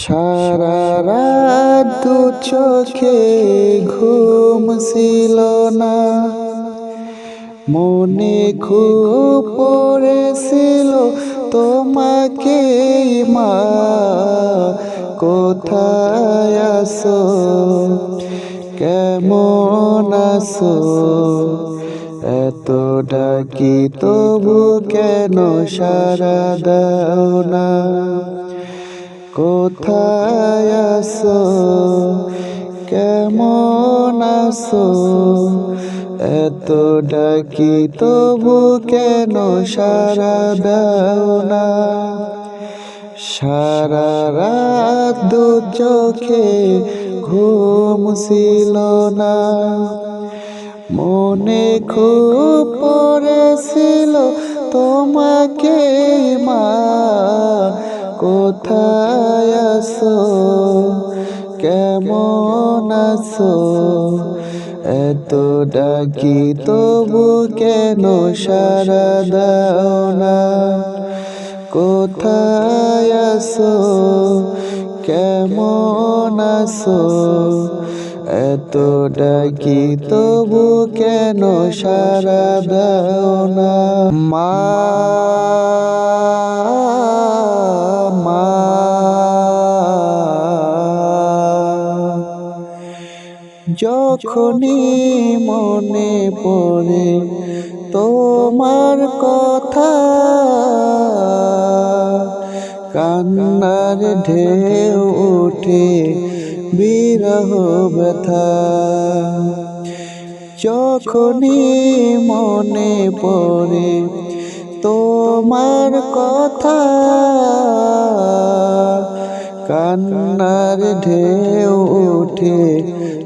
সারা রাত দু চোখে ঘুম ছিল না। মনে খুব পড়েছিল তোমাকে মা, কোথায় আসো কেমন আসো এত ডাকি, তবু কেন সারা দাও না? কোথায় আসো কেমন আসো এত ডাকি তবু কেন সারা দাও না? সারা রাত দু চোখে ঘুম ছিল না। মনে খুব পড়েছিল তোমাকে মা। কোথায় আসো কেমন আসো এত ডাকি তবু কেন সারা দাও না? কোথায় আসো কেমন আসো এত ডাকি তবু কেন সারা দাও না? মা যখনই মনে পড়ে তোমার কথা, কান্নার ঢেউ ওঠে বিরহ ব্যথা। যখনই মনে পড়ে তোমার কথা, কান্নার ঢেউ ওঠে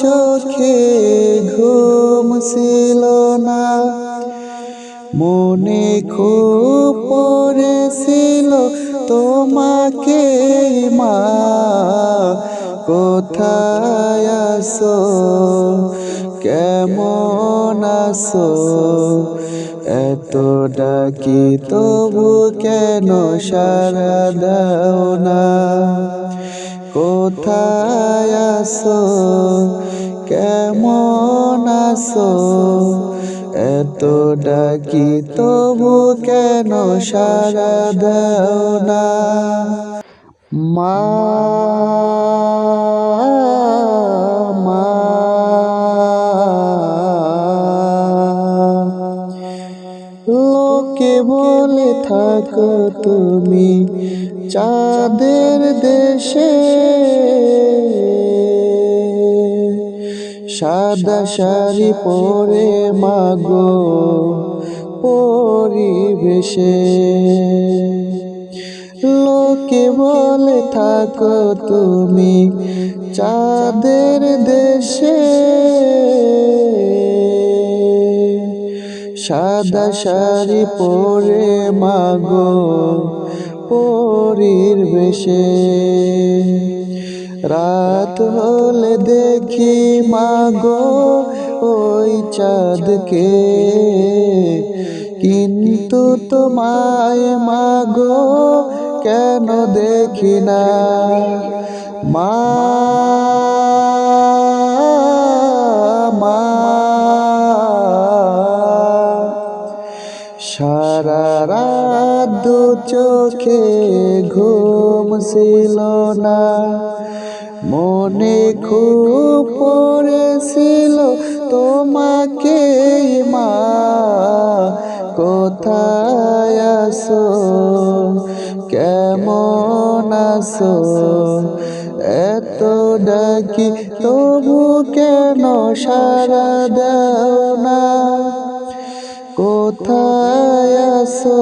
চোখে ঘুম ছিল না। মনে খুব পড়েছিল তোমাকে মা, কোথায় আসো কেমন আসো এত ডাকি তবু কেন সারা দাও না? কোথায় আসো কেমন আসো এত ডাকি তবু কেন সারা দাও না? মা, লোকে বলে থাকো তুমি। চাঁদের দেশে সাদা শাড়ি পরে মাগো পরিবেশে। লোকে বলে, থাকো তুমি চাঁদের দেশে। সাদা শাড়ি পরে মাগো পরীর বেশে। রাত হলে দেখি মাগো ওই চাঁদকে। কিন্তু তোমায় মাগো কেন দেখি না? মা সারা রাত দু ছিল না। মনে খুব পড়েছিল তোমাকে, মা। কোথায় আসো কেমন আসো এত ডাকি, তবু কেন সারা দাও না? কোথায় আসো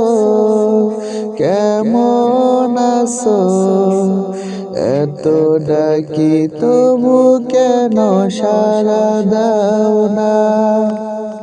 কেমন আছো? এত ডাকি তবু কেন সারা দাও না?